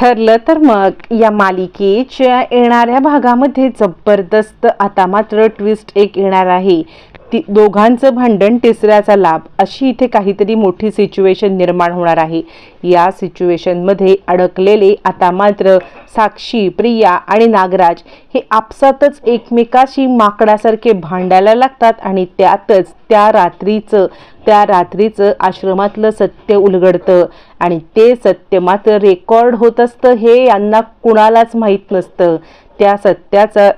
ठरलं तर मग या मालिकेच्या येणाऱ्या भागामध्ये जबरदस्त आता मात्र ट्विस्ट एक येणार आहे. ती दोघांचं भांडण तिसऱ्याचा लाभ अशी इथे काहीतरी मोठी सिच्युएशन निर्माण होणार आहे. या सिच्युएशनमध्ये अडकलेले आता मात्र साक्षी प्रिया आणि नागराज हे आपसातच एकमेकाशी माकडासारखे भांडायला लागतात आणि त्यातच त्या रात्रीचं त्या रात्रीचं आश्रमातलं सत्य उलगडतं. आणि ते सत्य मात्र रेकॉर्ड होत असतं हे यांना कुणालाच माहीत नसतं. त्या सत्याचं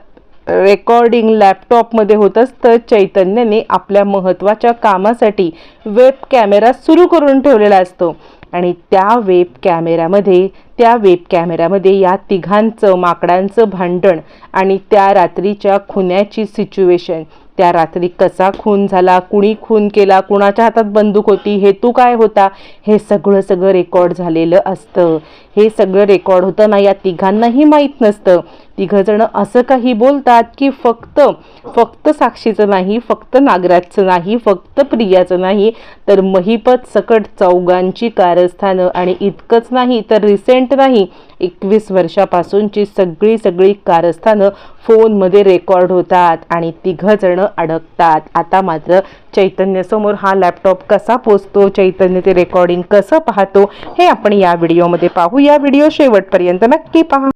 रेकॉर्डिंग लॅपटॉपमध्ये होत असतं. चैतन्याने आपल्या महत्त्वाच्या कामासाठी वेब कॅमेरा सुरू करून ठेवलेला असतो. आणि त्या वेब कॅमेऱ्यामध्ये त्या वेब कॅमेऱ्यामध्ये या तिघांचं माकडांचं भांडण आणि त्या रात्रीच्या खुन्याची सिच्युएशन त्या रात्री कसा खून झाला कुणी खून केला कुणाच्या हातात बंदूक होती हेतू काय होता? हे सगळं सगळं रेकॉर्ड झालेलं असतं. हे सगळं रेकॉर्ड होतं ना या तिघांनाही माहीत नसतं. तिघंजणं असं काही बोलतात की फक्त फक्त साक्षीचं नाही फक्त नागराजचं नाही फक्त प्रियाचं नाही तर महिपत सकट चौघांची कारस्थानं आणि इतकंच नाही तर रिसेंट नाही. एकवीस वर्षापासूनची सगळी सगळी कारस्थानं फोनमध्ये रेकॉर्ड होतात आणि तिघंजणं अडकतात. आता मात्र चैतन्यासमोर हा लॅपटॉप कसा पोचतो चैतन्य ते रेकॉर्डिंग कसं पाहतो हे आपण या व्हिडिओमध्ये पाहू. या व्हिडिओ शेवटपर्यंत नक्की पहा.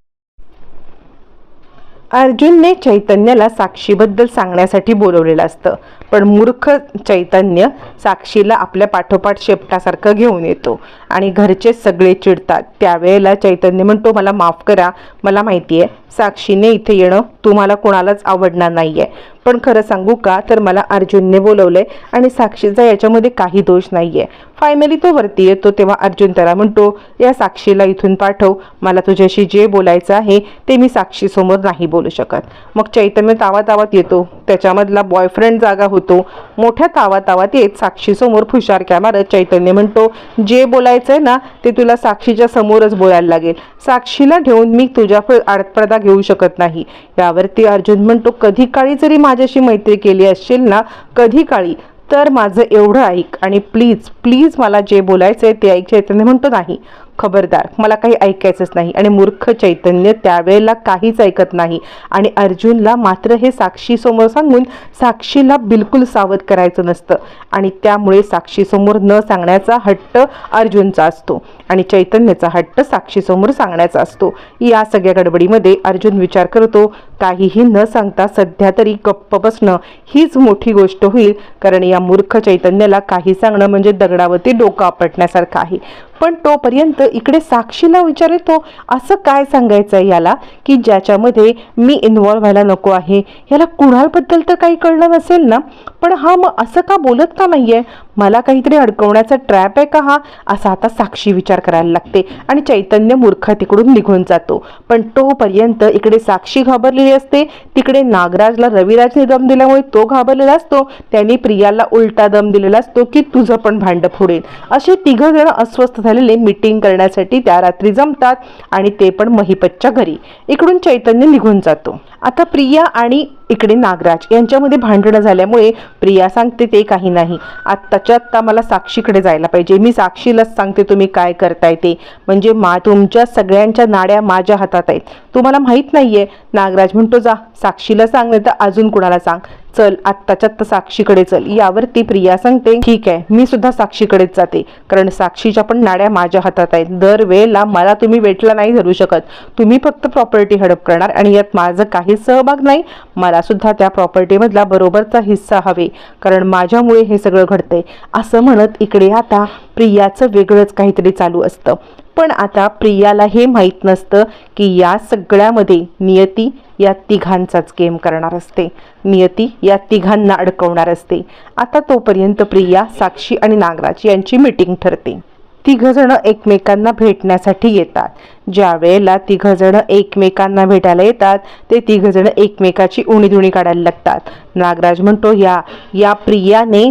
अर्जुनने चैतन्याला साक्षीबद्दल सांगण्यासाठी बोलवलेलं असतं. पण मूर्ख चैतन्य साक्षीला आपल्या पाठोपाठ शेपटासारखं घेऊन येतो. आणि घरचे सगळे चिडतात. त्यावेळेला चैतन्य म्हणतो मला माफ करा. मला माहिती आहे साक्षीने इथे येणं तुम्हाला कोणालाच आवडणार नाही आहे पण खरं सांगू का? तर मला अर्जुनने बोलवलंय आणि साक्षीचा याच्यामध्ये काही दोष नाही आहे फायनली तो वरती येतो तेव्हा अर्जुन त्याला म्हणतो या साक्षीला इथून पाठव. मला तुझ्याशी जे बोलायचं आहे ते मी साक्षीसमोर नाही बोलू शकत. मग चैतन्य तावा तावात येतो. त्याच्यामधला बॉयफ्रेंड जागा होतो. मोठ्या तावातावात येत साक्षीसमोर फुशारक्या मारत चैतन्य म्हणतो जे बोलायचं आहे ना ते तुला साक्षीच्या समोरच बोलायला लागेल. साक्षीला ठेवून मी तुझ्या आडपडदा घेऊ शकत नाही. यावरती अर्जुन म्हणतो कधी काळी जरी माझ्याशी मैत्री केली असेल ना कधी काळी तर माझं एवढं ऐक आणि प्लीज प्लीज मला जे बोलायचं आहे ते ऐक. चैतन्य म्हणतो नाही. खबरदार. मला काही ऐकायचंच नाही आणि मूर्ख चैतन्य त्यावेळेला काहीच ऐकत नाही. आणि अर्जुनला मात्र हे साक्षीसमोर सांगून साक्षीला बिलकुल सावध करायचं नसतं. आणि त्यामुळे साक्षीसमोर न सांगण्याचा हट्ट अर्जुनचा असतो. आणि चैतन्याचा हट्ट साक्षीसमोर सांगण्याचा असतो. या सगळ्या गडबडीमध्ये अर्जुन विचार करतो काहीही न सांगता सध्या तरी गप्प बसणं हीच मोठी गोष्ट होईल. कारण या मूर्ख चैतन्याला काही सांगणं म्हणजे दगडावरती डोकं आपटण्यासारखं आहे. पण तोपर्यंत इकडे साक्षीला विचार येतो असं काय सांगायचं आहे याला की ज्याच्यामध्ये मी इन्वॉल्व्ह व्हायला नको आहे? याला कुणालबद्दल तर काही कळलं नसेल ना? पण हा मग असं का बोलत का नाही आहे मला काहीतरी अडकवण्याचा ट्रॅप आहे का हा? असा आता साक्षी विचार करायला लागते. आणि चैतन्य मूर्ख तिकडून निघून जातो. पण तोपर्यंत इकडे साक्षी घाबरलेली असते. तिकडे नागराजला रविराजने दम दिल्यामुळे तो घाबरलेला असतो. त्यांनी प्रियाला उलटा दम दिलेला असतो की तुझं पण भांड फोडेल. असे तिघं जण अस्वस्थ झालेले मीटिंग करण्यासाठी त्या रात्री जमतात आणि ते पण महिपतच्या घरी. इकडून चैतन्य निघून जातो. आता प्रिया आणि इकडे नागराज यांच्यामध्ये भांडणं झाल्यामुळे प्रिया सांगते ते काही नाही. आत्ता आत्ता मला साक्षीकडे जायला पाहिजे? मी साक्षीलाच सांगते तुम्ही काय करताय ते. म्हणजे मा तुमच्या सगळ्यांच्या नाड्या माझ्या हातात आहेत. तुम्हाला माहीत नाहीये नागराज म्हणतो जा साक्षीला सांग नाही तर अजून कुणाला सांग. चल आत्ताच्या आत्ता साक्षीकडे चल. यावरती प्रिया सांगते ठीक आहे मी सुद्धा साक्षीकडेच जाते. कारण साक्षीच्या पण नाड्या माझ्या हातात आहेत. दर वेळेला मला तुम्ही वेटला नाही धरू शकत. तुम्ही फक्त प्रॉपर्टी हडप करणार आणि यात माझं काहीच सहभाग नाही. मला सुद्धा त्या प्रॉपर्टीमधला बरोबरचा हिस्सा हवे. कारण माझ्यामुळे हे सगळं घडतंय. असं म्हणत इकडे आता प्रियाचं वेगळंच काहीतरी चालू असतं. पण आता प्रियाला हे माहीत नसतं की या सगळ्यामध्ये नियती या तिघांचाच गेम करणार असते. नियती या तिघांना अडकवणार असते. आता तोपर्यंत प्रिया साक्षी आणि नागराज यांची मीटिंग ठरते. तिघंजणं एकमेकांना भेटण्यासाठी येतात. ज्या वेळेला एकमेकांना भेटायला येतात ते तिघंजणं एकमेकाची उणीधुणी काढायला लागतात. नागराज म्हणतो या या प्रियाने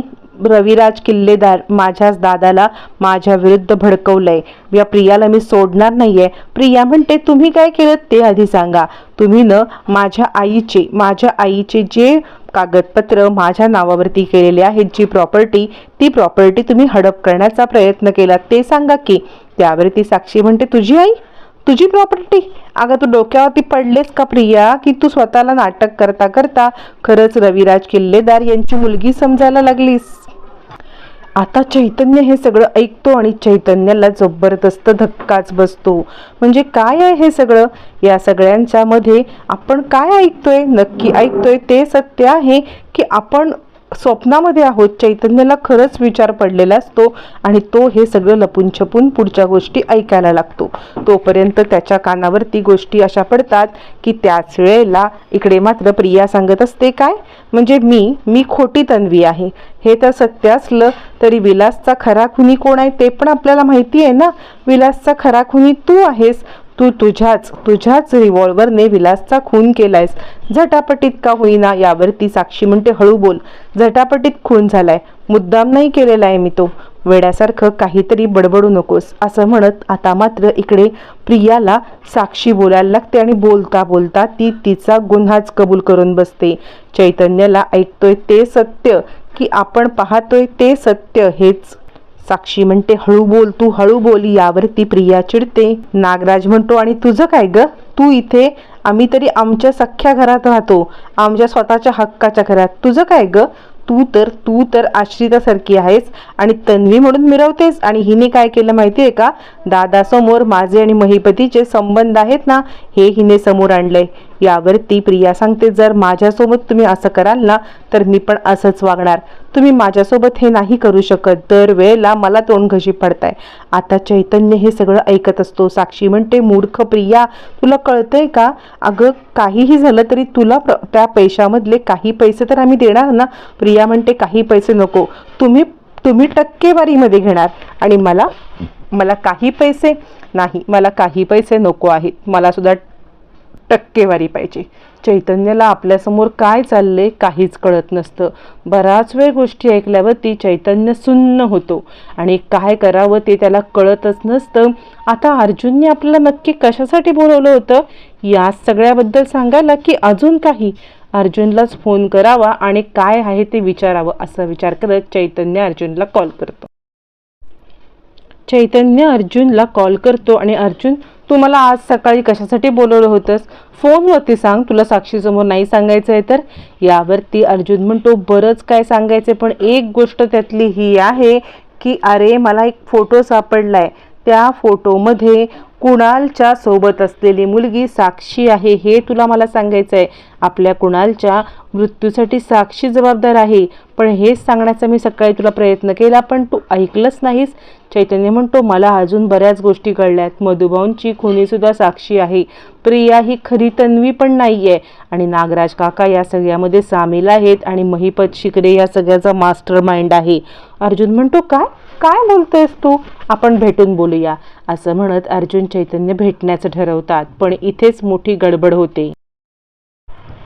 रविराज किल्लेदार माझ्याच दादाला माझ्या विरुद्ध भडकवलंय. या प्रियाला मी सोडणार नाहीये. प्रिया म्हणते तुम्ही काय केलं ते आधी सांगा. तुम्ही न माझ्या आईचे माझ्या आईचे जे कागदपत्र माझ्या नावावरती केलेले आहेत जी प्रॉपर्टी ती प्रॉपर्टी तुम्ही हडप करण्याचा प्रयत्न केला ते सांगा की. त्यावर ती साक्षी म्हणते तुझी आई? तुझी प्रॉपर्टी अगं तू डोक्यावरती पडलेस का प्रिया की तू स्वतःला नाटक करता करता खरंच रविराज किल्लेदार यांची मुलगी समजायला लागलीस? आता चैतन्य हे सगळं ऐकतो आणि चैतन्याला जबरदस्त धक्काच बसतो. म्हणजे काय आहे हे सगळं? या सगळ्यांच्यामध्ये आपण काय ऐकतोय? नक्की ऐकतोय ते सत्य आहे की आपण स्वप्नामध्ये आहोत चैतन्याला खरंच विचार पडलेला असतो आणि तो हे सगळं लपून छपून पुढच्या गोष्टी ऐकायला लागतो. तोपर्यंत त्याच्या कानावरती गोष्टी अशा पडतात की त्याच वेळेला इकडे मात्र प्रिया सांगत असते काय? म्हणजे मी मी खोटी तन्वी आहे. हे तर सत्य असलं तरी विलासचा खरा खुनी कोण आहे ते पण आपल्याला माहिती आहे ना? विलासचा खरा खुनी तू आहेस. तू तुझ्याच तुझ्याच रिव्हॉल्वरने विलासचा खून केलायस. झटापटीत का होईना यावर ती साक्षी म्हणते हळू बोल. झटापटीत खून झालाय. मुद्दाम नाही केलेला आहे मी तो. वेड्यासारखं काहीतरी बडबडू नकोस. असं म्हणत आता मात्र इकडे प्रियाला साक्षी बोलायला लागते आणि बोलता बोलता ती तिचा गुन्हाच कबूल करून बसते. चैतन्याला ऐकतोय ते सत्य की आपण पाहतोय ते सत्य हेच. साक्षी म्हणते हळू बोल तू हळू बोल यावरती प्रिया चिडते. नागराज म्हणतो आणि तुझं काय ग? तू इथे आम्ही तरी आमच्या सख्ख्या घरात राहतो आमच्या स्वतःच्या हक्काच्या घरात. तुझं काय ग? तू तर तू तर आश्रितासारखी आहेस आणि तन्वी म्हणून मिरवतेस. आणि हिने काय केलं माहिती आहे का? दादासमोर माझे आणि महिपतीचे संबंध आहेत ना हे हिने समोर आणलंय. यावरती प्रिया सांगते जर माझ्यासोबत तुम्ही असं कराल ना तर मी पण असंच वागणार. तुम्ही माझ्यासोबत हे नाही करू शकत. दर वेळेला मला तोंडघशी पडताय. आता चैतन्य हे सगळं ऐकत असतो. साक्षी म्हणते मूर्ख प्रिया तुला कळतंय का? अगं काहीही झालं तरी तुला प्र- त्या पैशामधले काही पैसे तर आम्ही देणार ना? प्रिया म्हणते काही पैसे नको. तुम्ही तुम्ही टक्केवारीमध्ये घेणार. आणि मला मला काही पैसे नाही. मला काही पैसे नको आहेत. मला सुद्धा टक्केवारी पाहिजे. चैतन्याला आपल्यासमोर काय चाललंय काहीच कळत नसतं. बराच वेळ गोष्टी ऐकल्यावरती चैतन्य सुन्न होतो. आणि काय करावं ते त्याला कळतच नसतं. आता अर्जुनने आपल्याला नक्की कशासाठी बोलवलं होतं? या सगळ्याबद्दल सांगायला की अजून काही? अर्जुनलाच फोन करावा आणि काय आहे ते विचारावं असा विचार करत चैतन्य अर्जुनला कॉल करतो. चैतन्य अर्जुनला कॉल करतो आणि अर्जुन तू मला आज सकाळी कशासाठी बोलवलं होतंस? फोनवरती सांग तुला साक्षीसमोर नाही सांगायचं आहे तर? यावरती अर्जुन म्हणतो बरंच काय सांगायचं पण एक गोष्ट त्यातली ही आहे की अरे मला एक फोटो सापडलाय. त्या फोटोमध्ये कुणालच्या सोबत असलेली मुलगी साक्षी आहे हे तुला मला सांगायचं आहे आपल्या कुणालच्या मृत्यूसाठी साक्षी जबाबदार आहे. पण हेच सांगण्याचा मी सकाळी तुला प्रयत्न केला पण तू ऐकलंच नाहीस. चैतन्य म्हणतो मला अजून बऱ्याच गोष्टी कळल्यात. मधुभाऊंची खुनीसुद्धा साक्षी आहे. प्रिया ही खरी तन्वी पण नाही आहे आणि नागराज काका या सगळ्यामध्ये सामील आहेत आणि महिपत शिकरे या सगळ्याचा मास्टर माइंड आहे. अर्जुन म्हणतो काय? काय बोलतेस तू? आपण भेटून बोलूया असं म्हणत अर्जुन चैतन्य भेटण्याचं ठरवतात पण इथेच मोठी गडबड होते.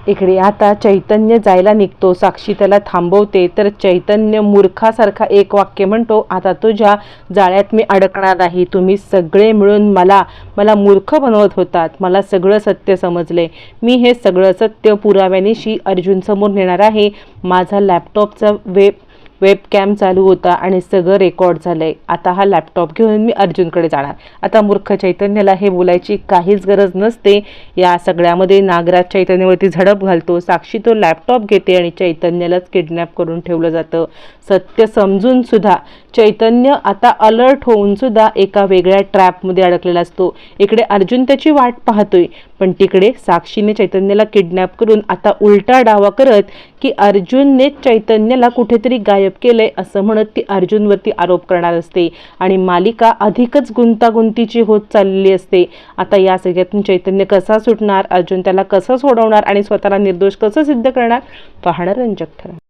इकडे आता चैतन्य जायला निघतो साक्षी त्याला थांबवते तर चैतन्य मूर्खासारखा एक वाक्य म्हणतो आता तुझ्या जाळ्यात मी अडकणार नाही तुम्ही सगळे मिळून मला मला मूर्ख बनवत होतात मला सगळं सत्य समजले. मी हे सगळं सत्य पुराव्यानिशी अर्जुनसमोर नेणार आहे. माझा लॅपटॉपचा वेब वेबकॅम चालू होता आणि सगळं रेकॉर्ड झालं आहे आता हा लॅपटॉप घेऊन मी अर्जुनकडे जाणार. आता मूर्ख चैतन्याला हे बोलायची काहीच गरज नसते. या सगळ्यामध्ये नागराज चैतन्यावरती झडप घालतो. साक्षी तो लॅपटॉप घेते आणि चैतन्यालाच किडनॅप करून ठेवलं जातं. सत्य समजून सुद्धा चैतन्य आता अलर्ट होऊन सुद्धा एका वेगळ्या ट्रॅपमध्ये अडकलेला असतो. इकडे अर्जुन त्याची वाट पाहतोय. पण तिकडे साक्षीने चैतन्याला किडनॅप करून आता उलटा डावा करत की अर्जुनने चैतन्याला कुठेतरी गायब केलंय असं म्हणत ती अर्जुनवरती आरोप करणार असते. आणि मालिका अधिकच गुंतागुंतीची होत चाललेली असते. आता या सगळ्यातून चैतन्य कसा सुटणार? अर्जुन त्याला कसं सोडवणार? आणि स्वतःला निर्दोष कसं सिद्ध करणार? पाहणं रंजक ठरणार